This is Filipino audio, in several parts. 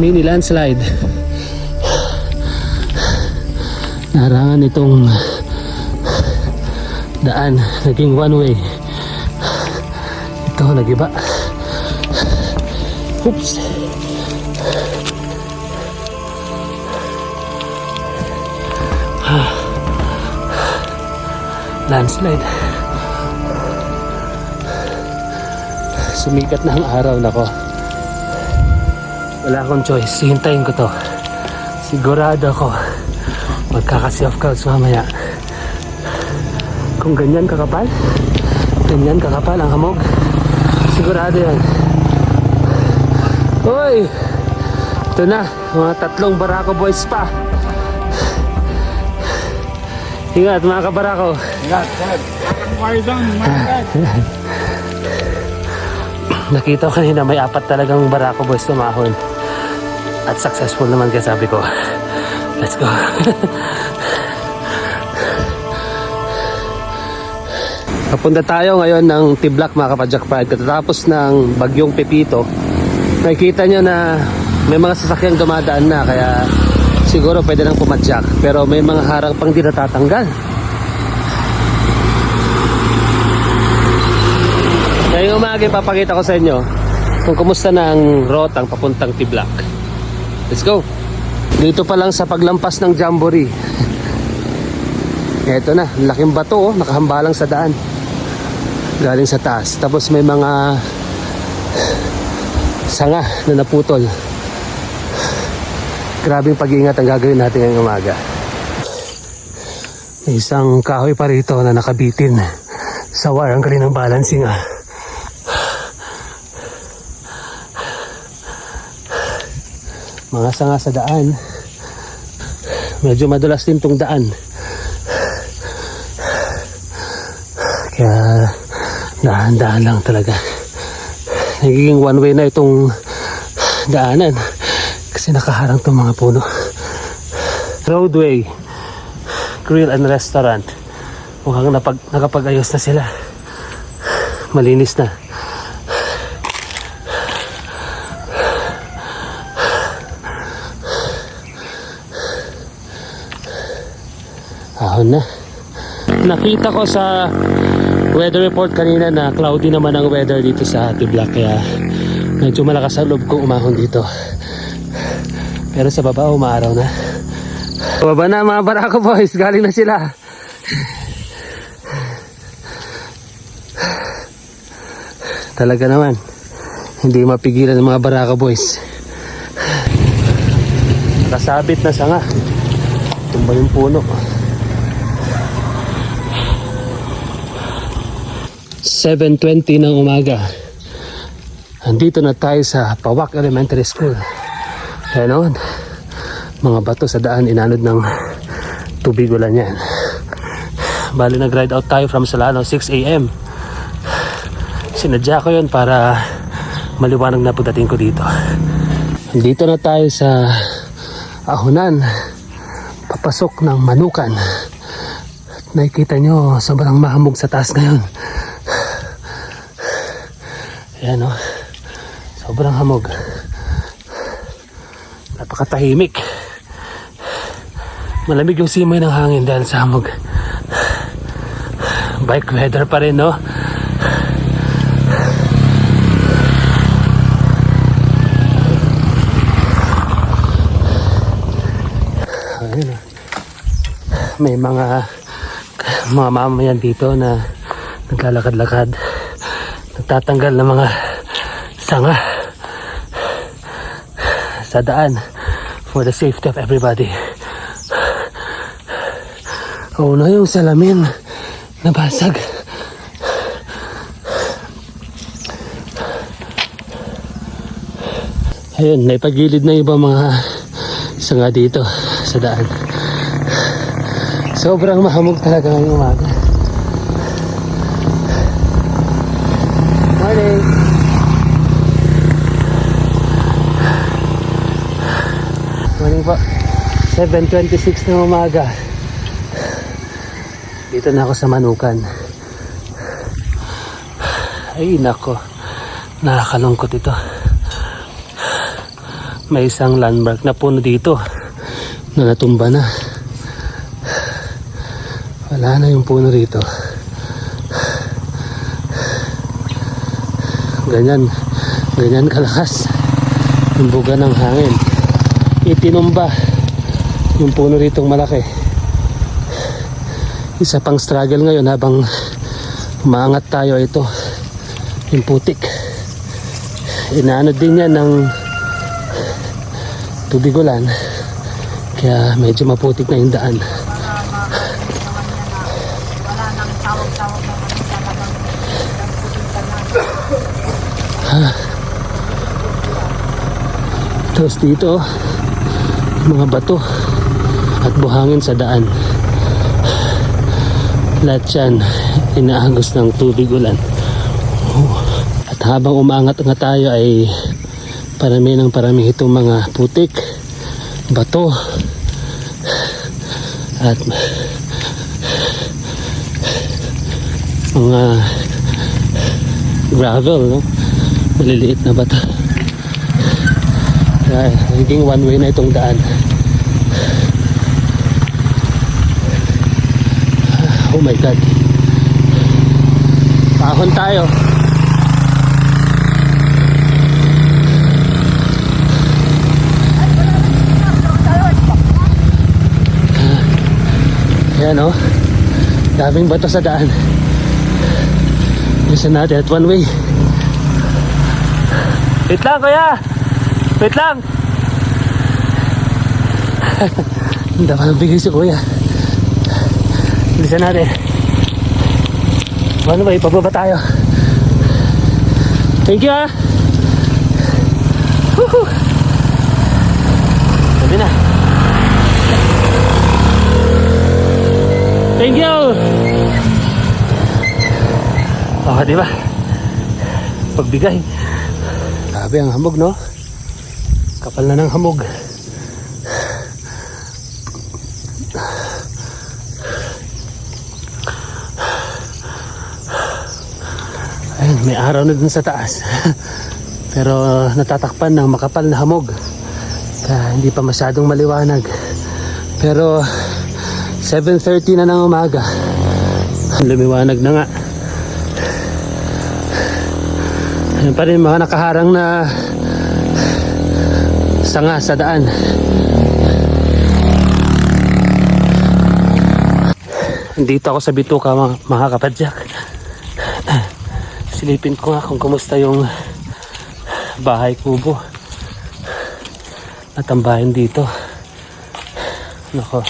mini landslide. Narangan itong daan, naging one way. Ito, nagiba. Oops. Landslide. Sumikat na ang araw na ko. Wala akong choice. Hintayin ko to. Sigurado ako. Magkakasi of clouds mamaya. Kung ganyan kakapal, ganyan kakapal ang hamog. Sigurado yan. Hoy! Ito na, mga tatlong Barako boys pa. Ingat mga kabarako. Ingat, ingat. Fire down, my Nakita ko kanina may apat talagang Barako boys tumahon. At successful naman kaya sabi ko, let's go. Papunta tayo ngayon ng Tiblak mga kapadyak pride. Katatapos ng bagyong Pepito, nakikita nyo na may mga sasakyang dumadaan na kaya siguro pwede nang pumadyak. Pero may mga harang pang di natatanggal. Ngayong umaga papakita ko sa inyo kung kumusta ang rotang papuntang Tiblak. Let's go! Dito pa lang sa paglampas ng Jamboree. Eto na, laking bato oh, nakahambalang sa daan. Galing sa taas. Tapos may mga sanga na naputol. Grabing pag-iingat ang gagawin natin ngayong umaga. Isang kahoy pa rito na nakabitin sa wire. Ang galing ng balancing ah. Mga sanga sa daan. Medyo madulas din tong daan. Kaya dahan-dahan lang talaga. Nagiging one way na itong daanan kasi nakaharang tong mga puno. Roadway Grill and Restaurant. Mukhang napag, nakapag-ayos na sila. Malinis na. Ahon na. Nakita ko sa weather report kanina na cloudy naman ang weather dito sa Tiblak kaya medyo malakas ang loob kong umahon dito. Pero sa baba umaaraw na. Baba na mga barako boys, galing na sila. Talaga naman, hindi mapigilan ng mga barako boys. Kasabit na sanga. Tumba yung puno. 7.20 ng umaga. Andito na tayo sa Pawak Elementary School. Ganon. Mga bato sa daan inanod ng tubig ulan yan. Bali nag-ride out tayo from Solano 6 a.m. Sinadya ko yun para maliwanag na pagdating ko dito. Dito na tayo sa Ahunan. Papasok ng Manukan. At nakikita nyo sobrang mahamog sa taas ngayon. Ayan o. Sobrang hamog. Napakatahimik. Malamig yung simoy ng hangin dahil sa hamog. Bike weather pa rin, no? May mga mga mamayan dito na naglalakad-lakad nagtatanggal ng mga sanga sa daan for the safety of everybody. Oh no, yung salamin nabasag. Ayun, naipagilid na iba mga sanga dito sa daan. Sobrang mahamog talaga ngayong umaga. Morning. Morning po. 7.26 ng umaga. Dito na ako sa Manukan. Ay, nako. Nakakalungkot ito. may isang landmark na puno dito na natumba na. Wala na yung puno rito. Ganyan, ganyan kalakas yung buga ng hangin. Itinumba yung puno ritong malaki. Isa pang struggle ngayon habang umaangat tayo ito. Yung putik. Inaano din yan ng tubig ulan. Kaya medyo maputik na yung daan. Tapos dito, mga bato at buhangin sa daan. Lahat yan, inaagos ng tubig ulan. Oh. At habang umangat nga tayo ay parami ng parami itong mga putik, bato, at mga gravel, no? Maliliit na bato. Kaya naging one way na itong daan. Oh my God. Pahon tayo. Ayan o. Oh. Daming bato sa daan. Listen natin at one way. Wait lang kuya! Wait lang! Ang dama ng bigay si kuya. Bilisan natin. One way, pababa tayo. Thank you ah! Woohoo! Sabi na. Thank you! Oh, di ba? Pagbigay. Grabe ang hamog, no? Kapal na ng hamog. Ayun, may araw na dun sa taas. Pero natatakpan ng makapal na hamog. Kaya hindi pa masyadong maliwanag. Pero 7.30 na ng umaga. Lumiwanag na nga. Ayun pa rin mga nakaharang na sanga sa daan. Dito ako sa Bituka mga, mga kapadyak. Silipin ko nga kung kumusta yung bahay kubo. At ang bayan dito. Nako,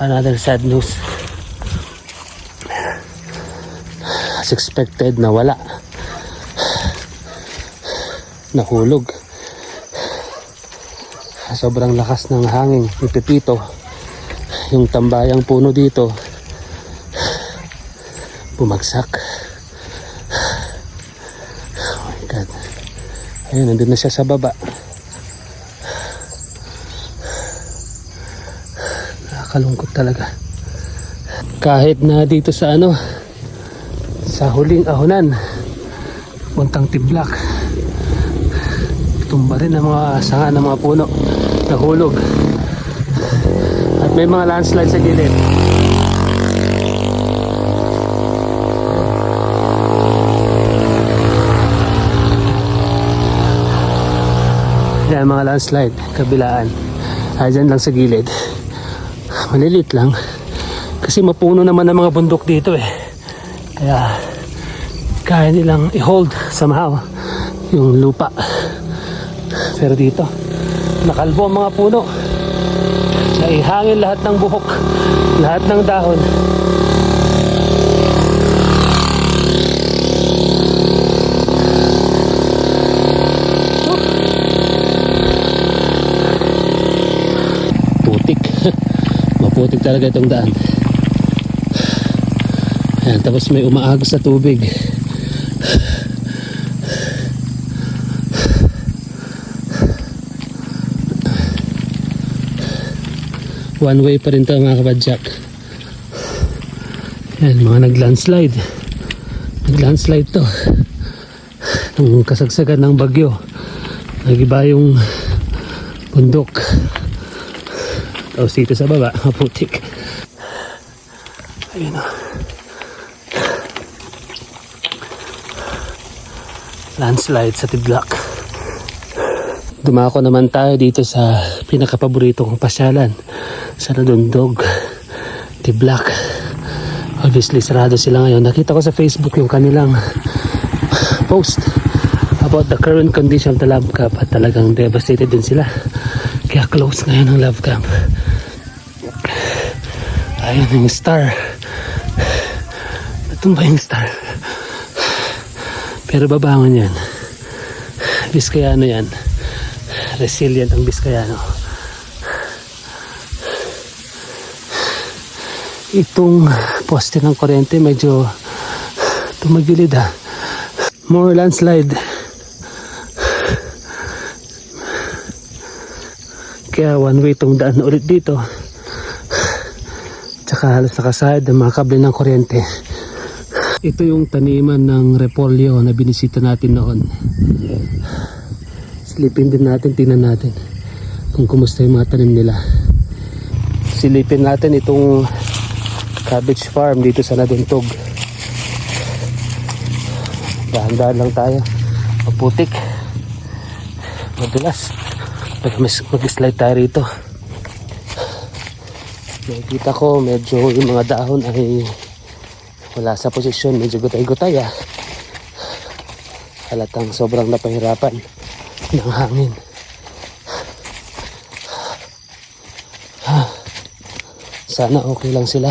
another sad news. As expected na wala. Nahulog. Sobrang lakas ng hangin ni. Yung tambayang puno dito bumagsak. Oh my God. Ayun, nandun na siya sa baba. Nakakalungkot talaga. Kahit na dito sa ano, sa huling ahonan, puntang tiblak, tumba rin ang mga sanga ng mga puno, nahulog. At may mga landslide sa gilid. Yan mga landslide, kabilaan. Dyan lang sa gilid. Malilit lang. Kasi mapuno naman ang mga bundok dito eh. Kaya kaya nilang i-hold somehow yung lupa. Pero dito, nakalbo ang mga puno. Naihangin lahat ng buhok, lahat ng dahon. putik. Maputik talaga itong daan. Ayan, tapos may umaagos sa tubig. One way pa rin to mga kabadyak. Ayan, mga nag-landslide. Nag-landslide to. Nung kasagsagan ng bagyo. Nagiba yung bundok. Tapos dito sa baba, maputik. Ayun o. Landslide sa Tiblak. Dumako naman tayo dito sa pinakapaborito kong pasyalan sa Nadundog, Tiblak. Obviously, sarado sila ngayon. Nakita ko sa Facebook yung kanilang post about the current condition of the love camp at talagang devastated din sila. Kaya close ngayon ang love camp. Ayun yung star. Natumba yung star. Pero babangon yan. Biskayano yan. Resilient ang Biskayano. Itong poste ng kuryente medyo tumagilid ha. More landslide. Kaya one way itong daan ulit dito. Tsaka halos nakasahid ang mga kable ng kuryente. Ito yung taniman ng repolyo na binisita natin noon. Silipin din natin, tingnan natin kung kumusta yung mga tanim nila. Silipin natin itong cabbage farm dito sa Naduntog. Dahan-dahan lang tayo. Maputik. Madulas. Mag-slide tayo rito. Nakikita ko medyo yung mga dahon ay wala sa posisyon. Medyo gutay-gutay ah. Halatang sobrang napahirapan ng hangin. Sana okay lang sila.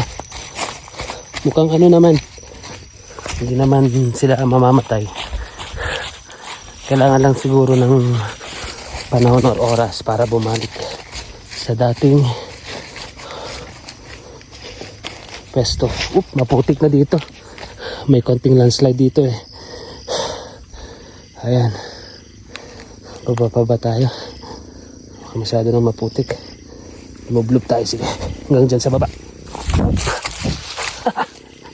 Mukhang ano naman. Hindi naman sila mamamatay. Kailangan lang siguro ng panahon or oras para bumalik sa dating pesto. Oop, maputik na dito. May konting landslide dito eh. Ayan. Baba pa ba tayo? Masyado na maputik. Lumublob tayo sige. Hanggang dyan sa baba.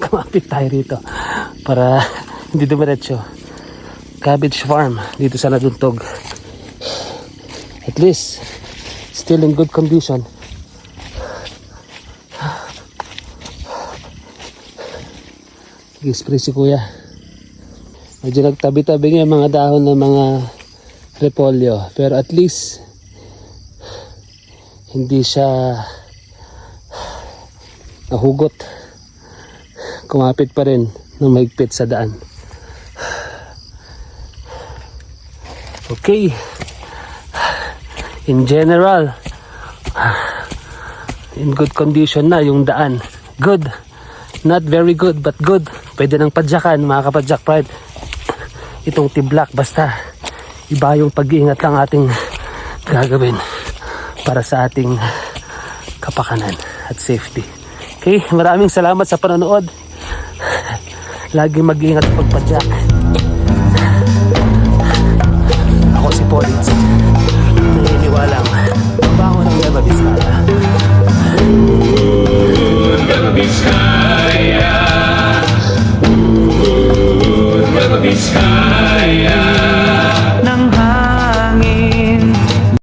Kumapit tayo rito. Para hindi dumiretso. Cabbage farm dito sa Naduntog. At least, still in good condition. Nag-spray si kuya. Medyo nagtabi-tabi nga mga dahon ng mga repolyo. Pero at least, hindi siya nahugot. Kumapit pa rin ng mahigpit sa daan. Okay. In general, in good condition na yung daan. Good. Not very good, but good. Pwede nang padyakan, mga kapadyak pride. Itong tiblak, basta iba yung pag-iingat lang ating gagawin para sa ating kapakanan at safety. Okay, maraming salamat sa panonood. Lagi mag-iingat pagpadyak. Ako si Politz. Naniniwalang mabaho ng Nueva Vizcaya. Nueva Vizcaya Nueva Vizcaya